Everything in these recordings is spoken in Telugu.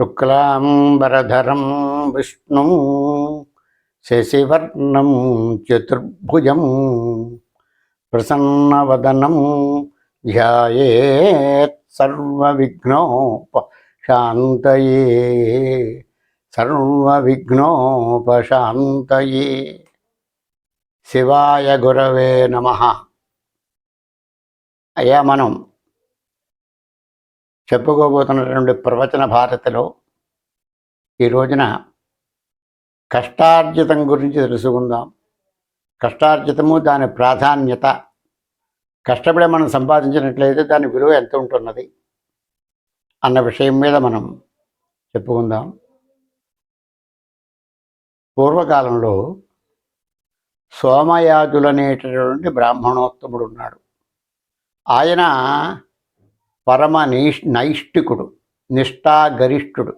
శుక్లాంబరధరం విష్ణుం శశివర్ణం చతుర్భుజం ప్రసన్నవదనం ధ్యాయేత్సర్వవిఘ్నోపశాంతయే సర్వవిఘ్నోపశాంతయే సర్వవిఘ్నోపశాంతయే. శివాయ గురవే నమ. అయ్యా మనం చెప్పుకోబోతున్నటువంటి ప్రవచన భారతిలో ఈ రోజున కష్టార్జితం గురించి తెలుసుకుందాం. కష్టార్జితము దాని ప్రాధాన్యత. కష్టపడే మనం సంపాదించినట్లయితే దాని విలువ ఎంత ఉంటున్నది అన్న విషయం మీద మనం చెప్పుకుందాం. పూర్వకాలంలో సోమయాజులనేటటువంటి బ్రాహ్మణోత్తముడు ఉన్నాడు ఆయన పరమ నైష్ నైష్టికుడు నిష్ఠాగరిష్ఠుడు.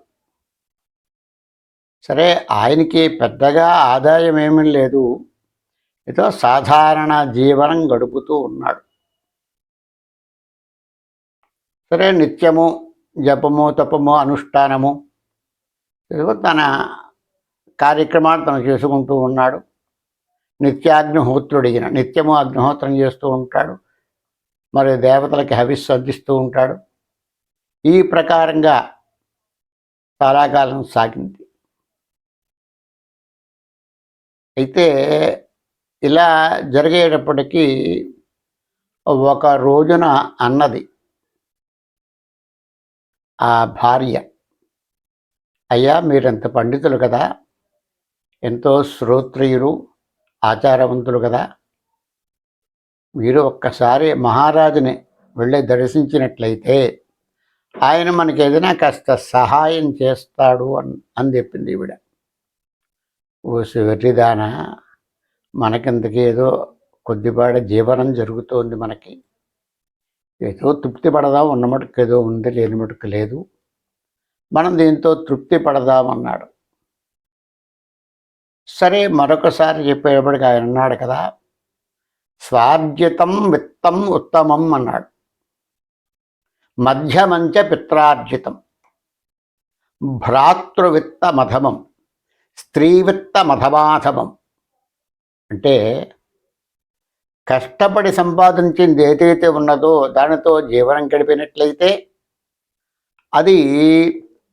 సరే ఆయనకి పెద్దగా ఆదాయం ఏమీ లేదు. ఏదో సాధారణ జీవనం గడుపుతూ ఉన్నాడు. సరే నిత్యము జపము తపము అనుష్ఠానము ఏదో తన కార్యక్రమాలు తను చేసుకుంటూ ఉన్నాడు. నిత్యాగ్నిహోత్రుడిగిన నిత్యము అగ్నిహోత్రం చేస్తూ ఉంటాడు. మరి దేవతలకి హవిస్సు అందిస్తూ ఉంటాడు. ఈ ప్రకారంగా చాలాకాలం సాగింది. అయితే ఇలా జరిగేటప్పటికీ ఒక రోజున అన్నది ఆ భార్య అయ్యా మీరెంత పండితులు కదా? ఎంతో శ్రోత్రియులు ఆచారవంతులు కదా? మీరు ఒక్కసారి మహారాజుని వెళ్ళి దర్శించినట్లయితే ఆయన మనకి ఏదైనా కాస్త సహాయం చేస్తాడు అని అని చెప్పింది ఈవిడ. ఓ శివరిదాన మనకింతకి ఏదో కొద్దిపాటి జీవనం జరుగుతోంది మనకి. ఏదో తృప్తి పడదాం ఉన్న మటుకు ఏదో ఉంది లేని మటుకు లేదు. మనం దీంతో తృప్తి పడదామన్నాడు సరే మరొకసారి చెప్పేటప్పటికి ఆయన అన్నాడు కదా స్వార్జితం విత్తం ఉత్తమం అన్నాడు. మధ్యమంచ పిత్రార్జితం. భ్రాతృవిత్త మధమం స్త్రీవిత్త మధమాధమం అంటే కష్టపడి సంపాదించింది ఏదైతే ఉన్నదో దానితో జీవనం గడిపినట్లయితే అది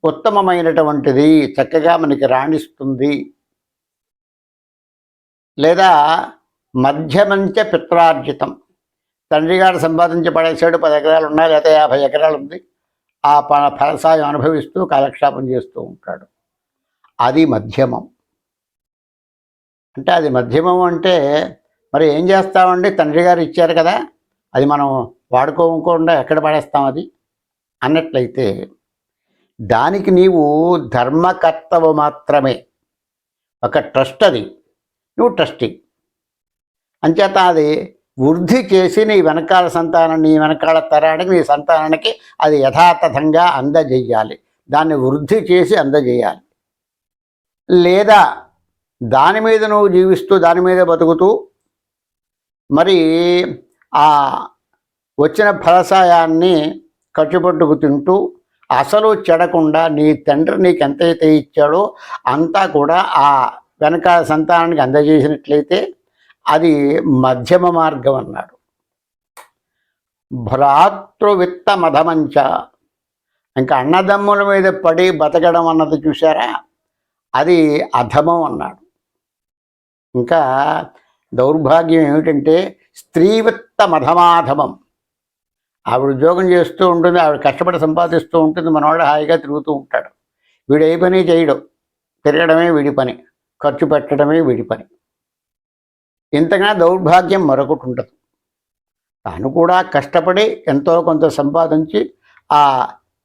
ఉత్తమమైనటువంటిది చక్కగా మనకి రాణిస్తుంది. లేదా మధ్యమంచ పిత్రార్జితం. తండ్రి గారు సంపాదించి పడేసాడు పది ఎకరాలు ఉన్నాయి లేకపోతే యాభై ఎకరాలు ఉంది. ఆ ప ఫలసాయం అనుభవిస్తూ కాలక్షేపం చేస్తూ ఉంటాడు. అది మధ్యమం. అంటే అది మధ్యమం అంటే మరి ఏం చేస్తామండి? తండ్రి గారు ఇచ్చారు కదా అది మనం వాడుకోకుండా ఎక్కడ పడేస్తాం అది? అన్నట్లయితే దానికి నీవు ధర్మకర్తవు మాత్రమే. ఒక ట్రస్ట్ అది. నువ్వు ట్రస్టీ. అంచేత అది వృద్ధి చేసి నీ వెనకాల సంతానం నీ వెనకాల తరానికి నీ సంతానానికి అది యథాతథంగా అందజేయాలి. దాన్ని వృద్ధి చేసి అందజేయాలి. లేదా దాని మీద నువ్వు జీవిస్తూ దాని మీద బతుకుతూ మరి ఆ వచ్చిన ఫలసాయాన్ని ఖర్చుపట్టుకు తింటూ అసలు చెడకుండా నీ తండ్రి నీకు ఎంతైతే ఇచ్చాడో అంతా కూడా ఆ వెనకాల సంతానానికి అందజేసినట్లయితే అది మధ్యమ మార్గం అన్నాడు. భ్రాతృవిత్త మధమంచ. ఇంకా అన్నదమ్ముల మీద పడి బతకడం అన్నది చూసారా అది అధమం అన్నాడు. ఇంకా దౌర్భాగ్యం ఏమిటంటే స్త్రీవిత్త మధమాధమం. ఆవిడ ఉద్యోగం చేస్తూ ఉంటుంది ఆవిడ కష్టపడి సంపాదిస్తూ ఉంటుంది మనవాడు హాయిగా తిరుగుతూ ఉంటాడు వీడు ఏ పని చేయడం. తిరగడమే వీడి పని ఖర్చు పెట్టడమే వీడి పని. ఇంతగా దౌర్భాగ్యం మరొకటి ఉండదు తాను కూడా కష్టపడి ఎంతో కొంత సంపాదించి ఆ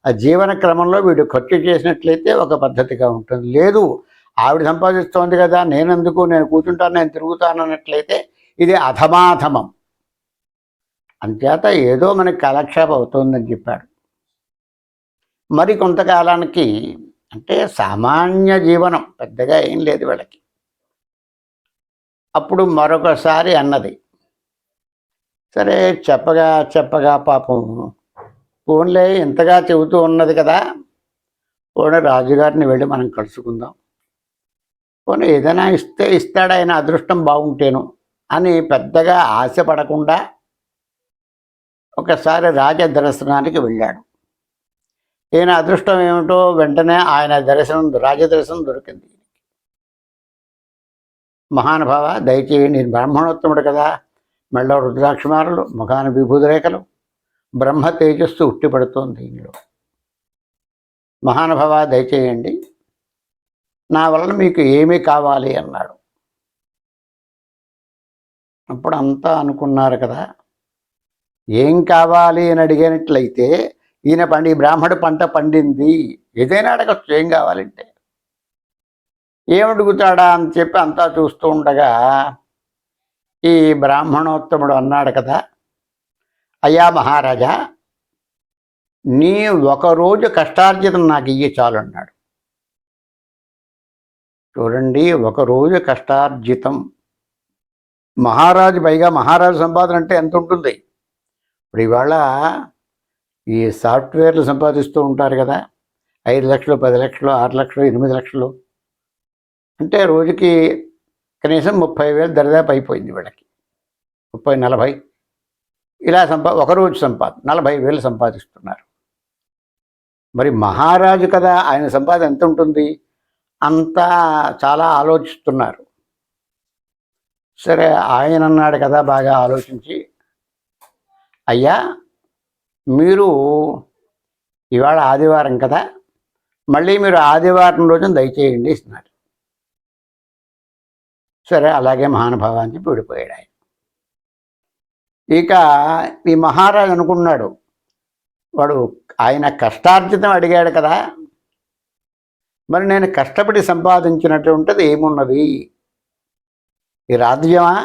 ఆ జీవన క్రమంలో వీడు ఖర్చు చేసినట్లయితే ఒక పద్ధతిగా ఉంటుంది. లేదు ఆవిడ సంపాదిస్తోంది కదా నేనెందుకు నేను కూర్చుంటాను నేను తిరుగుతాను అన్నట్లయితే ఇది అధమాధమం. అంచేత ఏదో మనకి కాలక్షేపం అవుతుందని చెప్పాడు. మరి కొంతకాలానికి అంటే సామాన్య జీవనం పెద్దగా ఏం లేదు వీళ్ళకి. అప్పుడు మరొకసారి అన్నది. సరే చెప్పగా చెప్పగా పాపం. ఫోన్లే ఇంతగా చెబుతూ ఉన్నది కదా. పోనీ రాజుగారిని వెళ్ళి మనం కలుసుకుందాం. పోనీ ఏదైనా ఇస్తే ఇస్తాడు ఆయన అదృష్టం బాగుంటేను అని పెద్దగా ఆశపడకుండా ఒకసారి రాజ దర్శనానికి వెళ్ళాడు. ఈయన అదృష్టం ఏమిటో వెంటనే ఆయన దర్శనం రాజ దర్శనం దొరికింది. మహానుభావ దయచేయి నేను బ్రాహ్మణోత్తముడు కదా. మెళ్ళ రుద్రాక్షమారులు ముఖాన విభూతి రేఖలు బ్రహ్మ తేజస్సు ఉట్టిపడుతోంది ఇందులో. మహానుభావ దయచేయండి. నా వలన మీకు ఏమి కావాలి అన్నాడు. అప్పుడు అంతా అనుకున్నారు కదా. ఏం కావాలి అని అడిగినట్లయితే ఈయన పండి బ్రాహ్మడు పంట పండింది. ఏదైనా అడగచ్చు ఏం కావాలంటే. ఏమడుగుతాడా అని చెప్పి అంతా చూస్తూ ఉండగా ఈ బ్రాహ్మణోత్తముడు అన్నాడు కదా అయ్యా మహారాజా నీ ఒకరోజు కష్టార్జితం నాకు ఇయ్యి చాలు అన్నాడు. చూడండి ఒకరోజు కష్టార్జితం. మహారాజు పైగా మహారాజు సంపాదన అంటే ఎంత ఉంటుంది? ఇప్పుడు ఇవాళ ఈ సాఫ్ట్వేర్లు సంపాదిస్తూ ఉంటారు కదా ఐదు లక్షలు పది లక్షలు ఆరు లక్షలు ఎనిమిది లక్షలు. అంటే రోజుకి కనీసం ముప్పై వేలు దరిదాపు అయిపోయింది వీళ్ళకి. ముప్పై నలభై. ఇలా సంపా ఒకరోజు సంపాద నలభై వేలు సంపాదిస్తున్నారు. మరి మహారాజు కదా ఆయన సంపాదన ఎంత ఉంటుంది? అంతా చాలా ఆలోచిస్తున్నారు. సరే ఆయన అన్నాడు కదా బాగా ఆలోచించి అయ్యా మీరు ఇవాళ ఆదివారం కదా మళ్ళీ మీరు ఆదివారం రోజున దయచేయండి ఇస్తున్నారు సరే అలాగే మహానుభావ అని చెప్పి విడిపోయాడు ఆయన. ఇక ఈ మహారాజు అనుకున్నాడు వాడు ఆయన కష్టార్జితం అడిగాడు కదా మరి నేను కష్టపడి సంపాదించినటువంటిది ఏమున్నది? ఈ రాజ్యమా?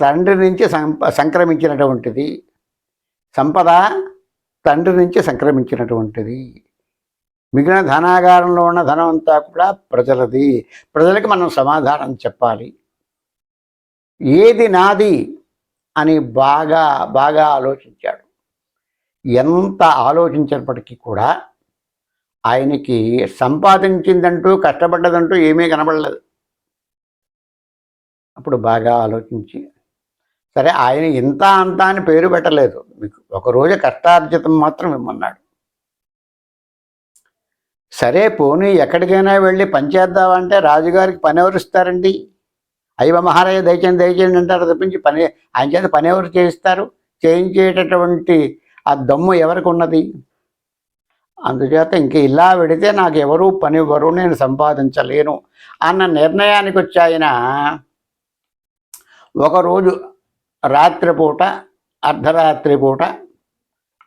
తండ్రి నుంచి సంప సంక్రమించినటువంటిది. సంపద తండ్రి నుంచి సంక్రమించినటువంటిది. మిగిలిన ధనాగారంలో ఉన్న ధనం అంతా కూడా ప్రజలది. ప్రజలకి మనం సమాధానం చెప్పాలి. ఏది నాది అని బాగా బాగా ఆలోచించాడు. ఎంత ఆలోచించినప్పటికీ కూడా ఆయనకి సంపాదించిందంటూ కష్టపడ్డదంటూ ఏమీ కనబడలేదు. అప్పుడు బాగా ఆలోచించి సరే ఆయన ఇంత అంత అని పేరు పెట్టలేదు. మీకు ఒకరోజు కష్టార్జితం మాత్రం ఇమ్మన్నాడు. సరే పోనీ ఎక్కడికైనా వెళ్ళి పనిచేద్దామంటే రాజుగారికి పని ఎవరు ఇస్తారండి? అయ్యవ మహారాజా దయచేయండి దయచేయండి అంటారు తప్పించి పని ఆయన చేత పని ఎవరు చేయిస్తారు? చేయించేటటువంటి ఆ దమ్ము ఎవరికి ఉన్నది? అందుచేత ఇంక ఇలా పెడితే నాకు ఎవరు పని ఇవ్వరు నేను సంపాదించలేను అన్న నిర్ణయానికి వచ్చాయన ఒకరోజు రాత్రిపూట అర్ధరాత్రి పూట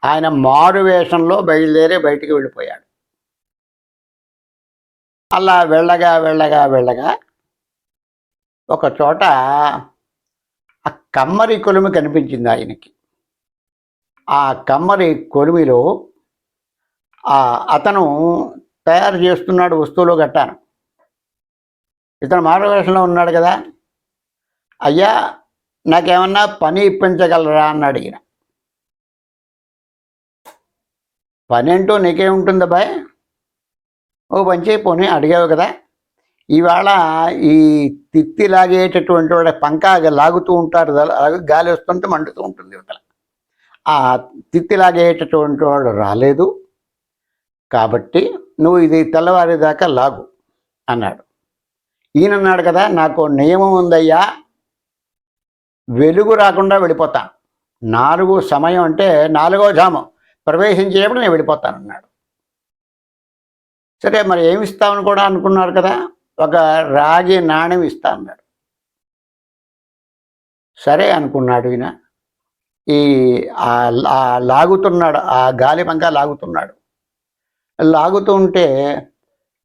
ఆయన మారు వేషంలో బయలుదేరి బయటికి వెళ్ళిపోయాడు. అలా వెళ్ళగా వెళ్ళగా వెళ్ళగా ఒక చోట ఆ కమ్మరి కొలిమి కనిపించింది ఆయనకి. ఆ కమ్మరి కొలిమిలో ఆ అతను తయారు చేస్తున్నాడు వస్తువులు గట్టాను ఇతను మార్గదర్శనంలో ఉన్నాడు కదా. అయ్యా నాకేమన్నా పని ఇప్పించగలరా అని అడిగిన. పని అంటూ నీకేముంటుంది అబ్బాయి? ఓ పని పోనీ అడిగావు కదా. ఇవాళ ఈ తిత్తి లాగేటటువంటి వాడు పంకా లాగుతూ ఉంటారు అలాగే గాలి వస్తుంటే మండుతూ ఉంటుంది ఇవతల. ఆ తిత్తి లాగేటటువంటి వాడు రాలేదు. కాబట్టి నువ్వు ఇది తెల్లవారేదాకా లాగు అన్నాడు. ఈయన అన్నాడు కదా నాకు నియమం ఉందయ్యా వెలుగు రాకుండా వెళ్ళిపోతాను. నాలుగు సమయం అంటే నాలుగో జామం. ప్రవేశించేటప్పుడు నేను వెళ్ళిపోతాను అన్నాడు సరే మరి ఏమి ఇస్తామని కూడా అనుకున్నారు కదా? ఒక రాగి నాణ్యం ఇస్తా అన్నాడు. సరే అనుకున్నాడు ఈయన. ఈ లాగుతున్నాడు ఆ గాలి పంక లాగుతున్నాడు. లాగుతూ ఉంటే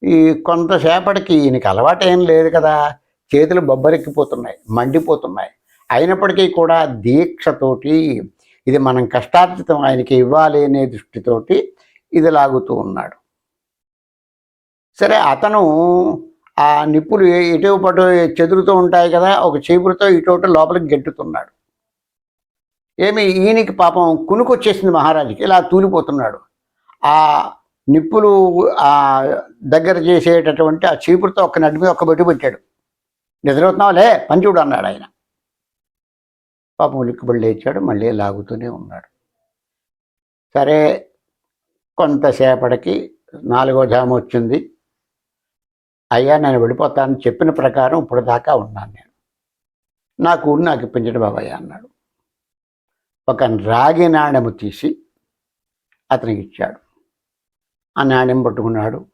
ఈ కొంతసేపటికి ఈయనకి అలవాటు ఏం లేదు కదా? చేతులు బొబ్బరెక్కిపోతున్నాయి మండిపోతున్నాయి. అయినప్పటికీ కూడా దీక్షతోటి ఇది మనం కష్టార్జితం ఆయనకి ఇవ్వాలి అనే దృష్టితోటి ఇది లాగుతూ ఉన్నాడు. సరే అతను ఆ నిప్పులు ఎటు పటు చెదురుతూ ఉంటాయి కదా ఒక చీపురుతో ఇటు లోపలికి గెంటుతున్నాడు ఏమి ఈయనకి పాపం కునుకొచ్చేసింది మహారాజుకి ఇలా తూలిపోతున్నాడు. ఆ నిప్పులు ఆ దగ్గర చేసేటటువంటి ఆ చీపురుతో ఒక్క నడి మీద ఒక్క పెట్టి పెట్టాడు. నిద్రవుతున్నావులే పంచుడు అన్నాడు ఆయన. పాపం ఉలిక్కిబడి లేచాడు మళ్ళీ లాగుతూనే ఉన్నాడు. సరే కొంతసేపటికి నాలుగో జాము వచ్చింది. అయ్యా నేను వెళ్ళిపోతానని చెప్పిన ప్రకారం ఇప్పుడు దాకా ఉన్నాను నేను. నాకు కూరు నాకు ఇప్పించడు బాబాయ్ అన్నాడు. ఒక రాగి నాణెము తీసి అతనికి ఇచ్చాడు. ఆ నాణ్యం పట్టుకున్నాడు.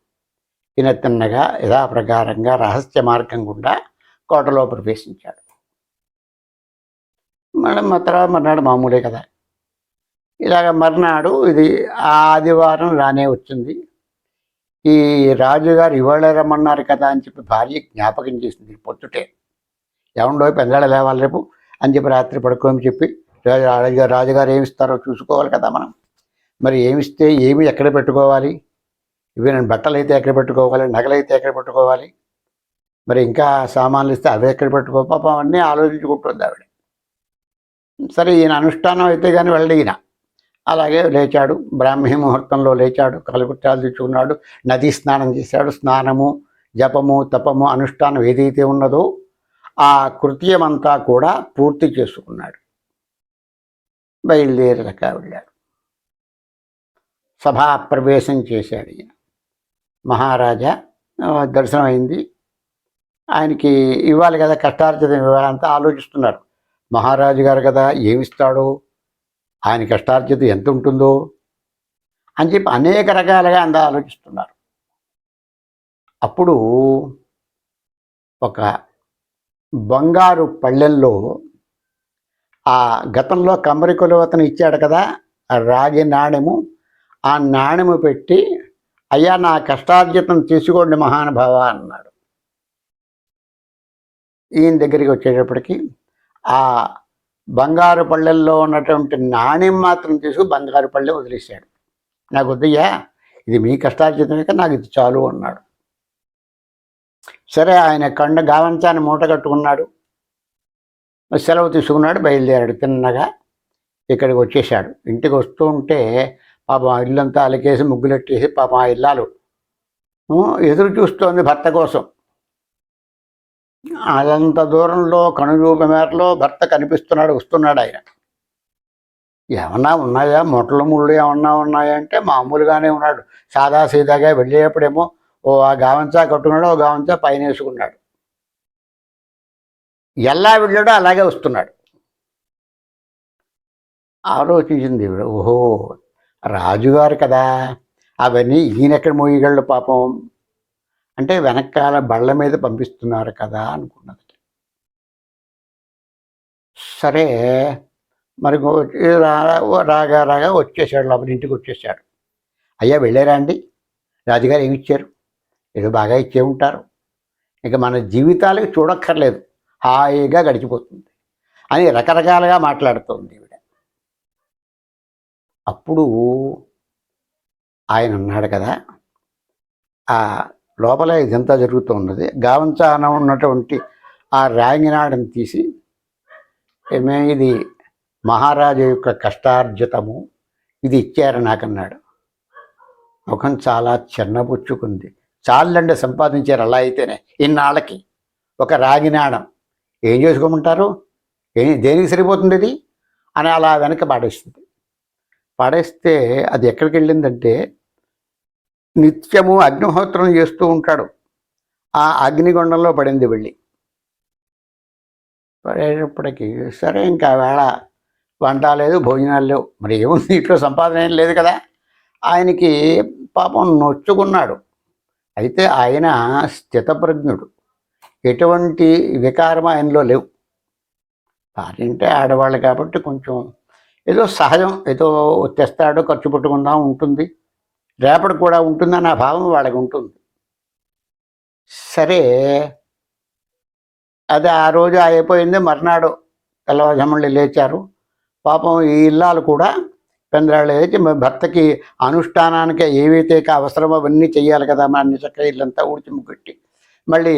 తిన తిన్నగా యథాప్రకారంగా రహస్య మార్గం గుండా కోటలో ప్రవేశించాడు. మళ్ళీ మా తర్వాత మర్నాడు మామూలే కదా. ఇలాగ మర్నాడు ఇది ఆ ఆదివారం రానే వచ్చింది. ఈ రాజుగారు ఇవాళ రమ్మన్నారు కదా అని చెప్పి భార్య జ్ఞాపకం చేసింది పొద్దుటే. ఏమండో పెందాడ లేవాలి రేపు అని చెప్పి రాత్రి పడుకోమని చెప్పి రాజు రాజుగారు రాజుగారు ఏమి ఇస్తారో చూసుకోవాలి కదా మనం. మరి ఏమిస్తే ఏమి ఎక్కడ పెట్టుకోవాలి? ఇవి నేను బట్టలు అయితే ఎక్కడ పెట్టుకోవాలి? నగలైతే ఎక్కడ పెట్టుకోవాలి? మరి ఇంకా సామాన్లు ఇస్తే అవి ఎక్కడ పెట్టుకో? పాపం అన్నీ ఆలోచించుకుంటుంది ఆవిడ. సరే ఈయన అనుష్ఠానం అయితే కానీ వెళ్ళడు ఈయన. అలాగే లేచాడు. బ్రాహ్మీ ముహూర్తంలో లేచాడు. కలుగుట్టాలు తెచ్చుకున్నాడు నదీ స్నానం చేశాడు. స్నానము జపము తపము అనుష్ఠానం ఏదైతే ఉన్నదో ఆ కృత్యమంతా కూడా పూర్తి చేసుకున్నాడు. బయలుదేరక వెళ్ళాడు. సభా ప్రవేశం చేశాడు ఈయన. మహారాజా దర్శనం అయింది. ఆయనకి ఇవ్వాలి కదా కష్టార్జితం ఇవ్వాలంతా ఆలోచిస్తున్నారు. మహారాజు గారు కదా ఏమిస్తాడో ఆయన కష్టార్జితం ఎంత ఉంటుందో అని చెప్పి అనేక రకాలుగా అంద ఆలోచిస్తున్నారు. అప్పుడు ఒక బంగారు పళ్ళెల్లో ఆ గతంలో కమ్మరి కొలువతను ఇచ్చాడు కదా ఆ రాగి నాణెము ఆ నాణెము పెట్టి అయ్యా నా కష్టార్జితం తీసుకోండి మహానుభావ అన్నాడు. ఈయన దగ్గరికి వచ్చేటప్పటికి ఆ బంగారు పళ్ళల్లో ఉన్నటువంటి నాణ్యం మాత్రం తీసుకు బంగారు పళ్ళే వదిలేశాడు. నాకు వద్దయ్యా ఇది మీ కష్టార్జితమే కదా నాకు ఇది చాలు అన్నాడు. సరే ఆయన కండ గావంచాన్ని మూట కట్టుకున్నాడు. సెలవు తీసుకున్నాడు బయలుదేరాడు తిన్నగా ఇక్కడికి వచ్చేసాడు ఇంటికి వస్తూ ఉంటే పాపం ఆ ఇల్లంతా అలకేసి ముగ్గులెట్టేసి పాపం ఆ ఇల్లాలు ఎదురు చూస్తోంది భర్త కోసం. అదంత దూరంలో కనుచూపు మేరలో భర్త కనిపిస్తున్నాడు వస్తున్నాడు ఆయన. ఏమన్నా ఉన్నాయా? మొట్టలు ముళ్ళు ఏమన్నా ఉన్నాయా అంటే మామూలుగానే ఉన్నాడు. సాదా సీదాగా వెళ్ళేటప్పుడేమో ఓ ఆ గావంచా కట్టుకున్నాడు ఓ గావంచా పైన వేసుకున్నాడు. ఎలా వెళ్ళాడో అలాగే వస్తున్నాడు. ఆలోచించింది ఓహో రాజుగారు కదా. అవన్నీ ఈయన ఎక్కడ మోయగలడు పాపం? అంటే వెనకాల బళ్ళ మీద పంపిస్తున్నారు కదా అనుకున్నది. సరే మరి రా- రాగా రాగా వచ్చేసాడు లోపల ఇంటికి వచ్చేసాడు అయ్యా వెళ్ళారా అండి? రాజుగారు ఏమి ఇచ్చారు? ఏదో బాగా ఇచ్చే ఉంటారు. ఇక మన జీవితాలకు చూడక్కర్లేదు. హాయిగా గడిచిపోతుంది అని రకరకాలుగా మాట్లాడుతోంది ఈవిడ. అప్పుడు ఆయన ఉన్నాడు కదా. ఆ లోపల ఇదంతా జరుగుతూ ఉన్నది. గావంచాన ఉన్నటువంటి ఆ రాంగినాడని తీసి మే ఇది మహారాజు యొక్క కష్టార్జితము ఇది ఇచ్చారు నాకన్నాడు. ముఖం చాలా చిన్నపుచ్చుకుంది చాలండి సంపాదించారు అలా అయితేనే ఇన్నాళ్ళకి. ఒక రాగినాడం ఏం చేసుకోమంటారు? ఏ దేనికి సరిపోతుంది ఇది? అని అలా వెనక పాడేస్తుంది. పాడేస్తే అది ఎక్కడికి వెళ్ళిందంటే నిత్యము అగ్నిహోత్రం చేస్తూ ఉంటాడు. ఆ అగ్నిగుండంలో పడింది వెళ్ళి. పడేటప్పటికీ సరే ఇంకా వేళ వంట లేదు భోజనాలు లేవు. మరి ఏముంది? ఇంట్లో సంపాదన ఏం లేదు కదా. ఆయనకి పాపం నొచ్చుకున్నాడు. అయితే ఆయన స్థితప్రజ్ఞుడు. ఎటువంటి వికారం ఆయనలో లేవు. భార్య అంటే ఆడవాళ్ళు కాబట్టి కొంచెం ఏదో సహజం. ఏదో తెస్తాడు ఖర్చు పెట్టుకుందాం ఉంటుంది. రేపటి కూడా ఉంటుందని ఆ భావం వాళ్ళకి ఉంటుంది. సరే అది ఆ రోజు అయిపోయింది మర్నాడు తెల్లవారుజాముళ్ళు లేచారు. పాపం ఈ ఇల్లాలు కూడా పెందరాళ్ళు లేచి భర్తకి అనుష్ఠానానికి ఏవైతే అవసరమో అవన్నీ చెయ్యాలి కదా మా అన్ని చక్కగా ఇల్లంతా ఊడ్చి ముగ్గట్టి. మళ్ళీ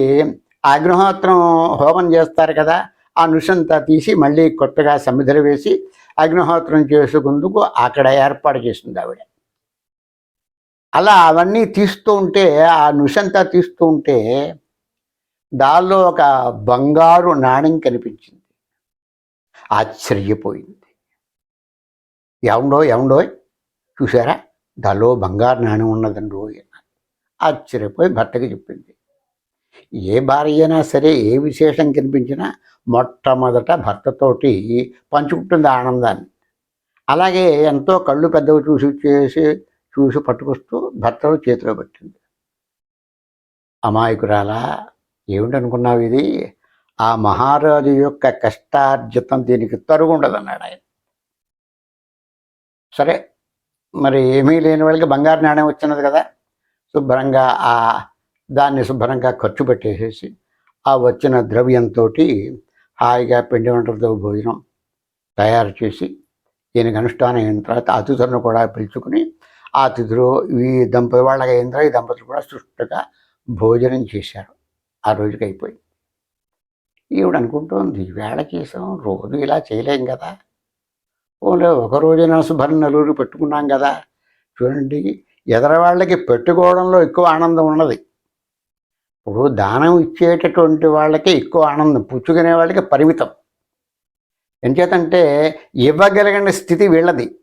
అగ్నిహోత్రం హోమం చేస్తారు కదా ఆ నుషంతా తీసి మళ్ళీ కొత్తగా సమిధలు వేసి అగ్నిహోత్రం చేసుకుందుకు అక్కడ ఏర్పాటు చేసింది ఆవిడ. అలా అవన్నీ తీస్తూ ఉంటే ఆ నుషంతా తీస్తూ ఉంటే దానిలో ఒక బంగారు నాణ్యం కనిపించింది. ఆశ్చర్యపోయింది. ఎవండో ఎవండో చూసారా దానిలో బంగారు నాణ్యం ఉన్నదండి ఆశ్చర్యపోయి భర్తకి చెప్పింది. ఏ భార్య అయినా సరే ఏ విశేషం కనిపించినా మొట్టమొదట భర్తతోటి పంచుకుంటుంది ఆనందాన్ని. అలాగే ఎంతో కళ్ళు పెద్దవి చూసి చేసి చూసి పట్టుకొస్తూ భర్తను చేతిలో పెట్టింది. అమాయకురాలా ఏమిటనుకున్నావు ఇది? ఆ మహారాజు యొక్క కష్టార్జితం దీనికి తరుగుండదన్నాడు ఆయన. సరే మరి ఏమీ లేని వాళ్ళకి బంగారు నాణ్యం వచ్చినది కదా. శుభ్రంగా ఆ దాన్ని శుభ్రంగా ఖర్చు పెట్టేసేసి ఆ వచ్చిన ద్రవ్యంతో హాయిగా పిండి వంటలతో భోజనం తయారు చేసి దీనికి అనుష్ఠానం అయిన తర్వాత అతిథులను కూడా పిలుచుకుని ఆ అతిథులు ఈ దంపతి వాళ్ళకి ఇంద్ర ఈ దంపతులు కూడా సుష్టుగా భోజనం చేశారు. ఆ రోజుకి అయిపోయి ఈవిడ అనుకుంటోంది వేళ చేసాం రోజు ఇలా చేయలేం కదా. ఓన్లీ ఒక రోజైనా శుభ్రం నలుగురు పెట్టుకున్నాం కదా. చూడండి ఎదరవాళ్ళకి పెట్టుకోవడంలో ఎక్కువ ఆనందం ఉన్నది. ఇప్పుడు దానం ఇచ్చేటటువంటి వాళ్ళకి ఎక్కువ ఆనందం పుచ్చుకునే వాళ్ళకి పరిమితం. ఎంచేతంటే ఇవ్వగలిగిన స్థితి వీళ్ళది.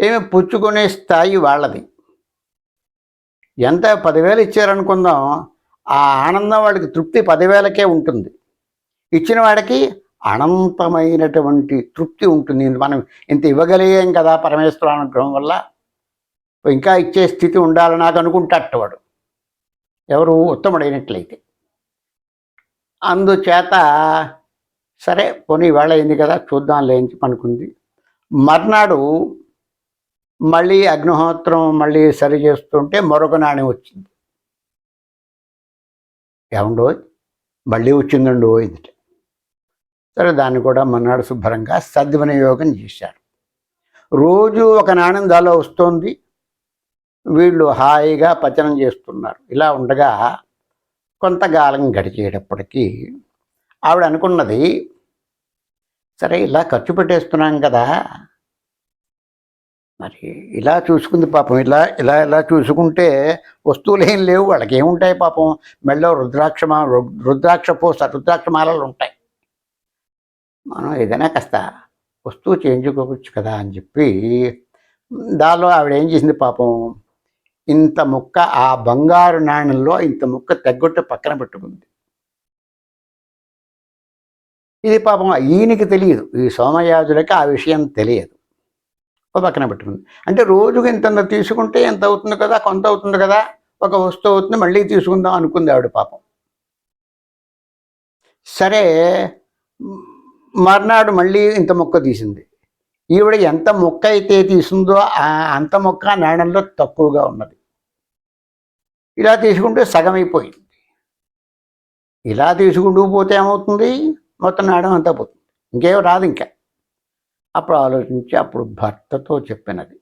ఏమి పుచ్చుకునే స్థాయి వాళ్ళది. ఎంత పదివేలు ఇచ్చారనుకుందాం ఆ ఆనందం వాడికి తృప్తి పదివేలకే ఉంటుంది. ఇచ్చిన వాడికి అనంతమైనటువంటి తృప్తి ఉంటుంది. మనం ఇంత ఇవ్వగలిగాం కదా పరమేశ్వర అనుగ్రహం వల్ల. ఇంకా ఇచ్చే స్థితి ఉండాలని నాకు అనుకుంటాట వాడు. ఎవరు ఉత్తముడైనట్లయితే. అందుచేత సరే పోనీ వేళ అయింది కదా చూద్దాం లేని అనుకుంది. మర్నాడు మళ్ళీ అగ్నిహోత్రం మళ్ళీ సరి చేస్తుంటే మరొక నాణ్యం వచ్చింది. ఏమండో? మళ్ళీ వచ్చిందండో పోయింది సరే దాన్ని కూడా మన్నాడు శుభ్రంగా సద్వినియోగం చేశారు. రోజు ఒక నాణ్యం దాలో వస్తోంది. వీళ్ళు హాయిగా పచనం చేస్తున్నారు. ఇలా ఉండగా కొంతకాలం గడిచేటప్పటికీ ఆవిడ అనుకున్నది సరే ఇలా ఖర్చు పెట్టేస్తున్నాం కదా మరి ఇలా చూసుకుంది పాపం. ఇలా ఇలా ఇలా చూసుకుంటే వస్తువులు ఏం లేవు వాళ్ళకి ఏముంటాయి పాపం? మెళ్ళో రుద్రాక్ష రుద్రాక్ష పూస రుద్రాక్ష మాలలు ఉంటాయి. మనం ఏదైనా కాస్త వస్తువు చేయించుకోవచ్చు కదా అని చెప్పి దానిలో ఆవిడ ఏం చేసింది పాపం? ఇంత ముక్క ఆ బంగారు నాణ్యంలో ఇంత ముక్క తగ్గొట్టు పక్కన పెట్టుకుంది. ఇది పాపం ఈయనకి తెలియదు. ఈ సోమయాజులకి ఆ విషయం తెలియదు. ఓ పక్కన పెట్టుకుంది. అంటే రోజుకి ఇంత తీసుకుంటే ఎంత అవుతుంది కదా కొంత అవుతుంది కదా ఒక వస్తువు అవుతుంది మళ్ళీ తీసుకుందాం అనుకుంది ఆవిడ పాపం. సరే మర్నాడు మళ్ళీ ఇంత మొక్క తీసింది. ఈవిడ ఎంత మొక్క అయితే తీసిందో అంత మొక్క నాణ్యంలో తక్కువగా ఉన్నది. ఇలా తీసుకుంటే సగం అయిపోయింది. ఇలా తీసుకుంటూ పోతే ఏమవుతుంది? మొత్తం నాణ్యం అంతా పోతుంది. ఇంకేం రాదు ఇంకా. అప్పుడు ఆలోచించి అప్పుడు భర్తతో చెప్పినది.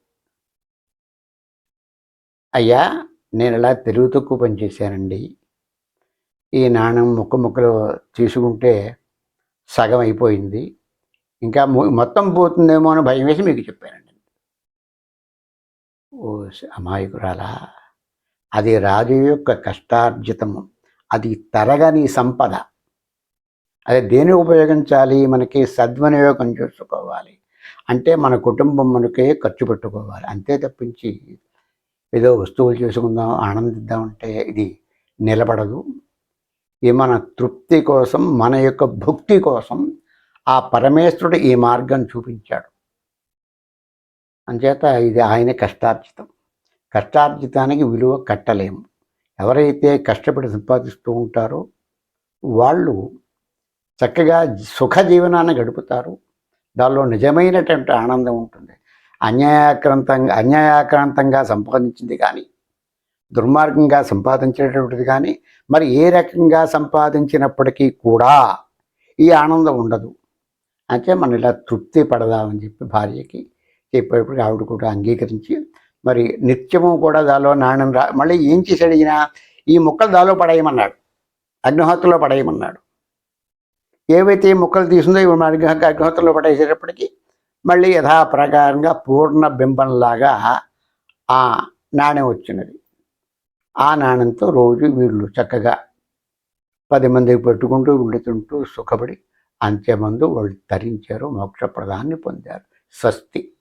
అయ్యా నేను ఇలా తెలుగు తక్కువ పని చేశానండి. ఈ నాణం ముక్క ముక్కలు తీసుకుంటే సగం అయిపోయింది. ఇంకా మొత్తం పోతుందేమో అని భయం వేసి మీకు చెప్పానండి. ఓ అమాయకురాలా అది రాజు యొక్క కష్టార్జితము. అది తరగని సంపద. అది దేని ఉపయోగించాలి? మనకి సద్వినియోగం చేసుకోవాలి. అంటే మన కుటుంబం మనకే ఖర్చు పెట్టుకోవాలి. అంతే తప్పించి ఏదో వస్తువులు చేసుకుందాం ఆనందిద్దాం అంటే ఇది నిలబడదు. ఈ మన తృప్తి కోసం మన యొక్క భక్తి కోసం ఆ పరమేశ్వరుడు ఈ మార్గం చూపించాడు. అంచేత ఇది ఆయన కష్టార్జితం. కష్టార్జితానికి విలువ కట్టలేము. ఎవరైతే కష్టపడి సంపాదిస్తూ ఉంటారో వాళ్ళు చక్కగా సుఖ జీవనాన్ని గడుపుతారు. దానిలో నిజమైనటువంటి ఆనందం ఉంటుంది. అన్యాయాక్రాంతంగా అన్యాయాక్రాంతంగా సంపాదించింది కానీ దుర్మార్గంగా సంపాదించేటటువంటిది కానీ మరి ఏ రకంగా సంపాదించినప్పటికీ కూడా ఈ ఆనందం ఉండదు. అంటే మనం ఇలా తృప్తి పడదామని చెప్పి భార్యకి చెప్పేటప్పుడు ఆవిడ కూడా అంగీకరించి మరి నిత్యము కూడా దానిలో నాణ్యం రా మళ్ళీ ఏం చేసి అడిగినా ఈ మొక్కలు దానిలో పడేయమన్నాడు అగ్నిహోత్రలో పడేయమన్నాడు ఏవైతే ముక్కలు తీసిందో ఇవి మన అగ్ని అగ్నిహోత్రలో పడేసేటప్పటికి మళ్ళీ యథాప్రకారంగా పూర్ణ బింబంలాగా ఆ నాణ్యం వచ్చినది. ఆ నాణ్యంతో రోజు వీళ్ళు చక్కగా పది మందికి పెట్టుకుంటూ వెళుతుంటూ సుఖపడి అంత్యమందు వాళ్ళు తరించారు మోక్షప్రదాన్ని పొందారు. స్వస్తి.